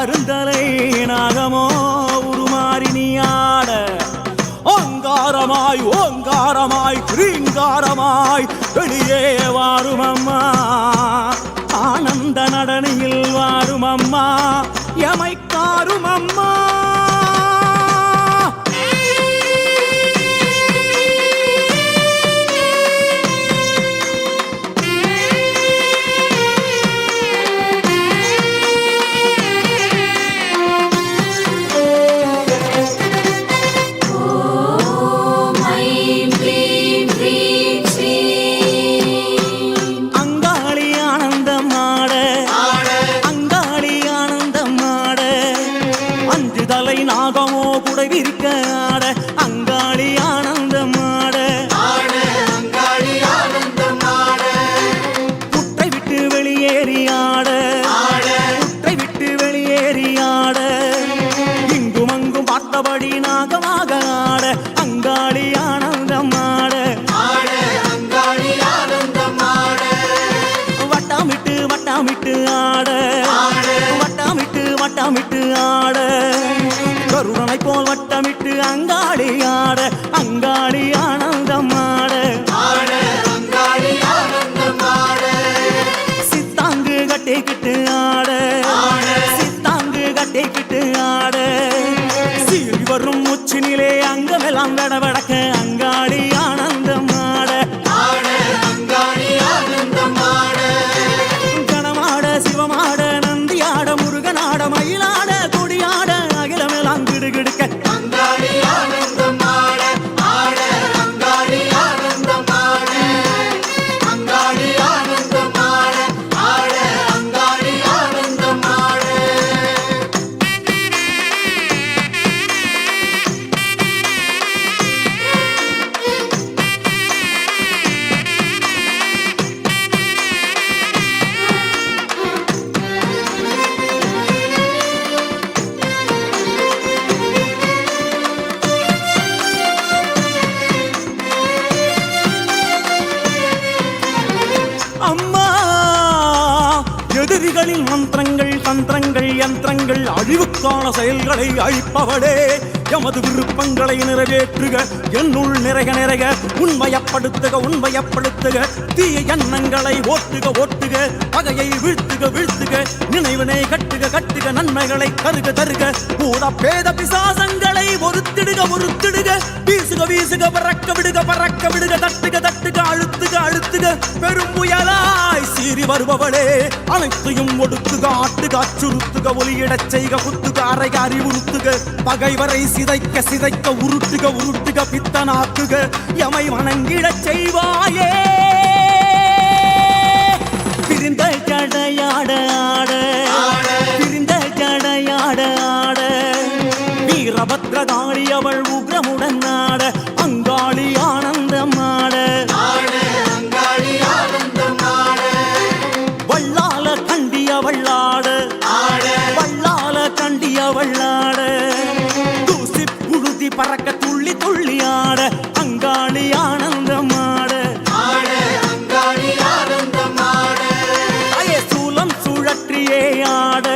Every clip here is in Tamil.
கருந்தலை நாகமோ உருமாறி நீ ஆட. ஓங்காரமாய் ஓங்காரமாய் ரீங்காரமாய் வெளியே வாரும் அம்மா ஆனந்த நடனையில் வாரும் அம்மா எமைக்காரும் அம்மா அங்கமெல்லாம் யந்திரங்கள் அழிவுக்கான செயல்களை அழிப்பவளே. எமது விருப்பங்களை நிறைவேற்றுக என்னுள் நிறைக நிறைக. உண்மையப்படுத்துக உண்மையப்படுத்துக. தீய எண்ணங்களை ஓட்டுக ஓட்டுக. பகையை வீழ்த்துக வீழ்த்துக. நினைவினை கட்டுக கட்டுக. நன்மைகளை தருக தருக. பூத பேத பிசாசங்களை ஒருத்திடுக ஒருத்திடுக. வீசுக வீசுக பறக்க விடுக பறக்க விடுக. தட்டுக தட்டுக அழுத்துக அழுத்துக. பெரும் புயலா சீறி வருபவளே. அனைத்தையும் ஒடுக்குக ஆட்டுக அச்சுறுத்துக ஒலியிடச் செய்க குத்துக அறைக அறிவுறுத்துக. பகைவரை சிதைக்க சிதைக்க உருட்டுக உருட்டுக பித்தனாக்குக. எமை வணங்கிடச் செய்வாயே. பிரிந்த கடையாட ஆட. பிரிந்த கடையாட ஆட. வீரபத்ரகாளி அவள் உக்ரமுடன் துள்ளி துள்ளி ஆட அங்காளி ஆனந்தம் ஆட. அயே சூலம் சுழற்றியே ஆட.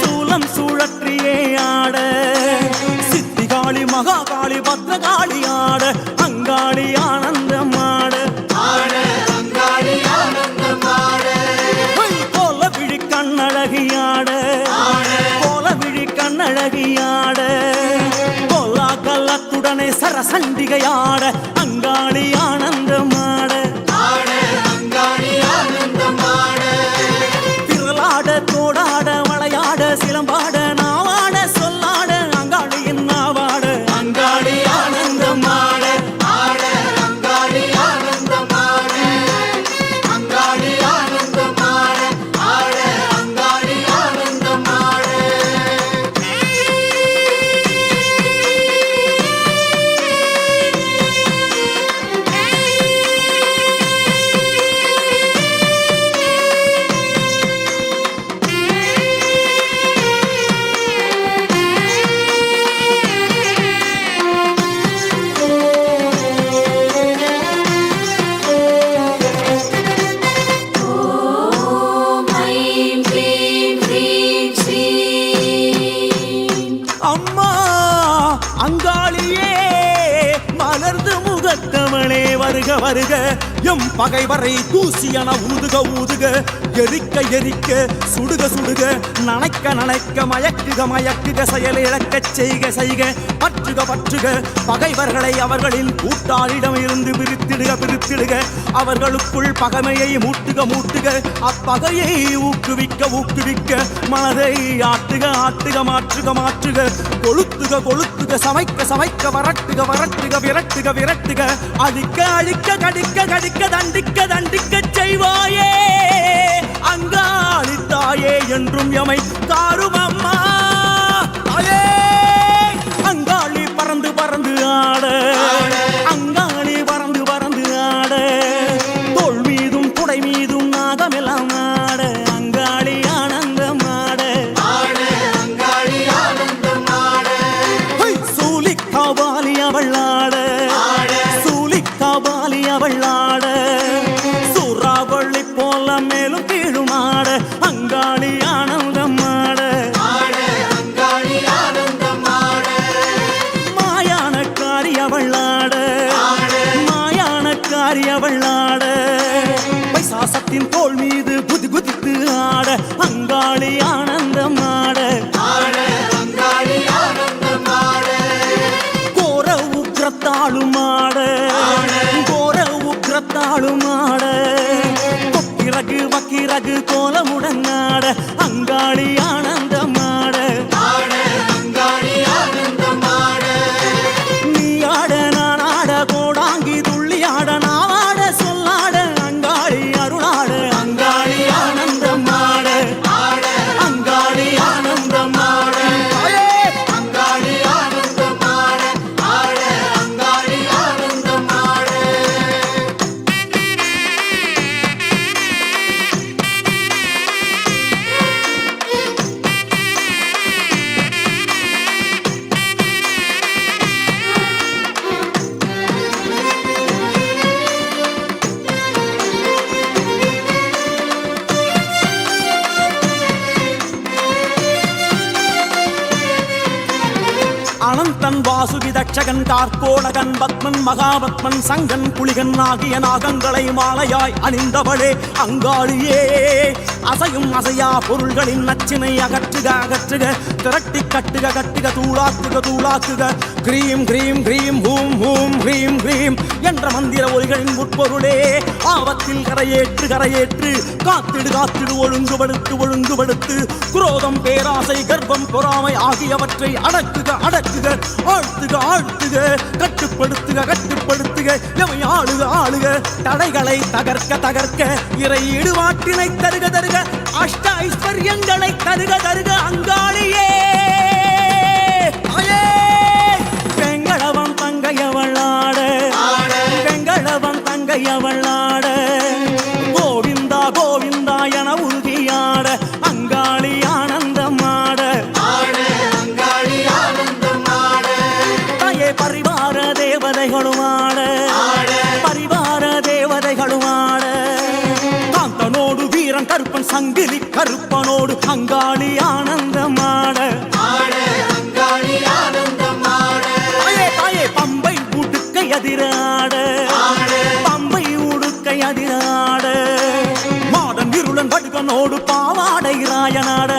சூலம் சுழற்றியே ஆட. சித்திகாளி மகாகாளி பத்ரகாளி ஆட. சரசண்டிகையாட அங்காளி ஆனந்தமாட திரளாட தோடாட வளையாட சிலம்பாட வருக வருக எம் பகைவரை தூசியன ஊதுக ஊதுக. எரிக்க எரிக்க சுடுக சுடுக. நனைக்க நனைக்க மயக்குக மயக்குக செயல் இழக்கச் செய்க செய்க. பற்றுக பற்றுக. பகைவர்களை அவர்களின் கூட்டாளிடம் இருந்து பிரித்திடுக பிரித்திடுக. அவர்களுக்குள் பகைமையை மூட்டுக மூட்டுக. அப்பகையை ஊக்குவிக்க ஊக்குவிக்க மனதை ஆட்டுக ஆட்டுக மாற்றுக மாற்றுக. கொளுத்துக கொளுத்து கொளுத்துக சமைக்க சமைக்க வரட்டுக வரட்டுக விரட்டுக விரட்டுக. அழிக்க அழிக்க கடிக்க கடிக்க தண்டிக்க தண்டிக்க செய்வாயே. அங்காளி தாயே என்றும் எமை தாருமம்மா. தன் வாசுகி தட்சகன் கார்கோடகன் பத்மன் மகாபத்மன் சங்கன் புலிகன் ஆகிய நாகங்களை மாலையாய் அணிந்தவளே அங்காளியே. அசையும் அசையா பொருள்களின் நச்சினை அகற்றுக அகற்றுக திரட்டி கட்டுக கட்டுக தூளாக்குக தூளாக்குக. கிரீம் கிரீம் கிரீம் ஹூம் ஹூம் கிரீம் கிரீம் என்ற மந்திர ஒலிகளின் உட்பொருளே. ஆபத்தில் கரையேற்று கரையேற்று காத்திடு காத்திடு ஒழுங்குபடுத்து ஒழுங்குபடுத்து. குரோதம் பேராசை கர்ப்பம் பொறாமை ஆகியவற்றை அடக்குக அடக்குக. ஆழ்த்துக ஆழ்த்துக கட்டுப்படுத்துக கட்டுப்படுத்துக எவை ஆளுக. ஆளுக தடைகளை தகர்க்க தகர்க்க இறை இடுவாற்றினை தருக தருக. அஷ்ட ஐஸ்வர்யங்களை தருக தருக. அங்காளி அதிராட. பம்பை உடுக்கை அதிராட. மாடன் இருளன் வடுகனோடு பாவாடை ராயனாட.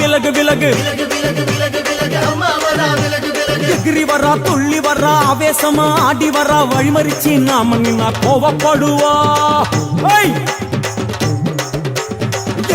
விலகு விலகு. எகிரி வரா துள்ளி வரா ஆவேசமா ஆடி வரா வழிமறிச்சு நாம நின்னா கோவப்படுவா.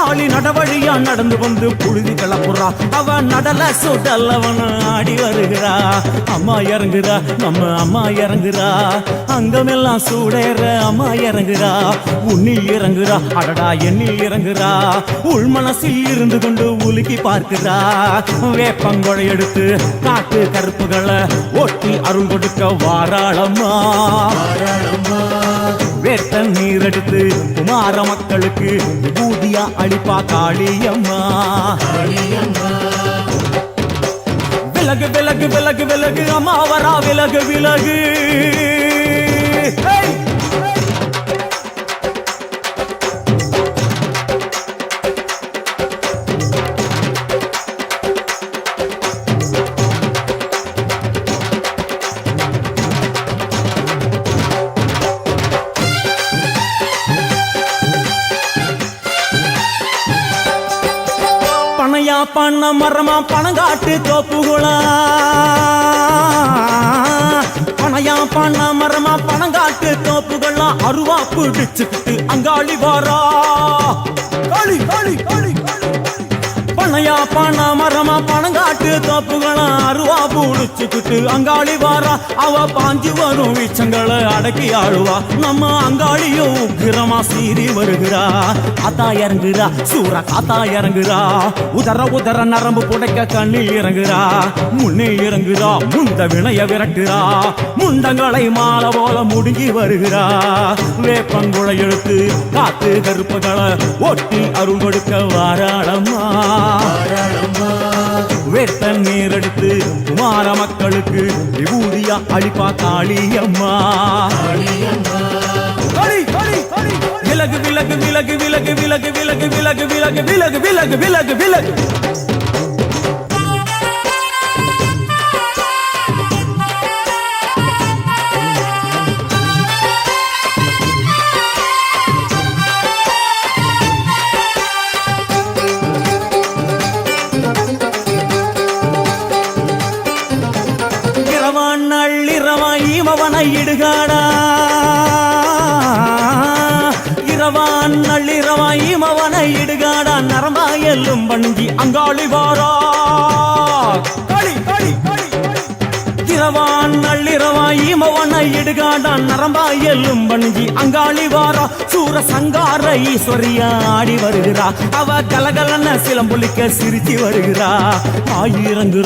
காளி நடவழியா நடந்து வந்து புழுதி கலப்புறா அவ நடல சுடல் அவன் ஆடி வருகிறா. அம்மா இறங்குறா நம்ம அம்மா இறங்குறா. அங்கமெல்லாம் சூடேற அம்மா இறங்குறா. உன்னில் இறங்குறா அடடா எண்ணில் இறங்குறா. உள் மனசில் இருந்து கொண்டு உலுக்கி பார்க்கிறா. வேப்பங்கொடை எடுத்து காட்டு கருப்புகளை ஒட்டி அருள் கொடுக்க வாராளம்மா. வேட்ட நீர் எடுத்து குமார மக்களுக்கு விபூதியா அளிப்பா காளியம்மா. விலகு விலகு விலகு விலகு அம்மா வரா விலகு விலகு. பண்ண மரமா பணங்காட்டு தோப்புகுளா? பணையா பண்ண மரமா பணங்காட்டு தோப்புகளா? அருவா பிடிச்சுக்கிட்டு அங்காளி வாரா. காளி காளி காளி காளி பனையா பண்ண மரமா பணங்காட்டு தோப்புகளா? அருவா புடிச்சுக்கிட்டு அங்காளி வாரா. அவ பாஞ்சு வரும் வீச்சங்களை அடக்கி ஆழுவா. நம்ம அங்காளியும் உக்கிரமா சீறி வருகிறா. காத்தா இறங்குறா சூற காத்தா இறங்குறா. உதர உதர நரம்பு புடைக்க கண்ணில் இறங்குறா. முன்னே இறங்குறா முந்த வினைய விரட்டுறா. முண்டங்களை மாலை போல முடிஞ்சி வருகிறா. வேப்பங்குழை எழுத்து காத்து கருப்புகளை ஒட்டி அருள் கொடுக்க வாராளம்மா. வேட்ட நீர் குமார மக்களுக்கு விபூதியா அழிப்பா காளியம்மா காளி, காளி, விலகு விலகு விலகு விலகு விலகு விலகு விலகு விலகு விலகு விலகு விலகு விலகு எல்லும் பணிஞ்சி அங்காளி வாரா. இரவான் நள்ளிரவாய் ஈமவனை நரம்பா எல்லும் பணிஞ்சி அங்காளி வாரா. சூர சங்கார ஈஸ்வரியா ஆடி வருகிறா. அவ கலகலன சிலம்புலிக்க சிரிச்சு வருகிறா. ஆயிரங்கு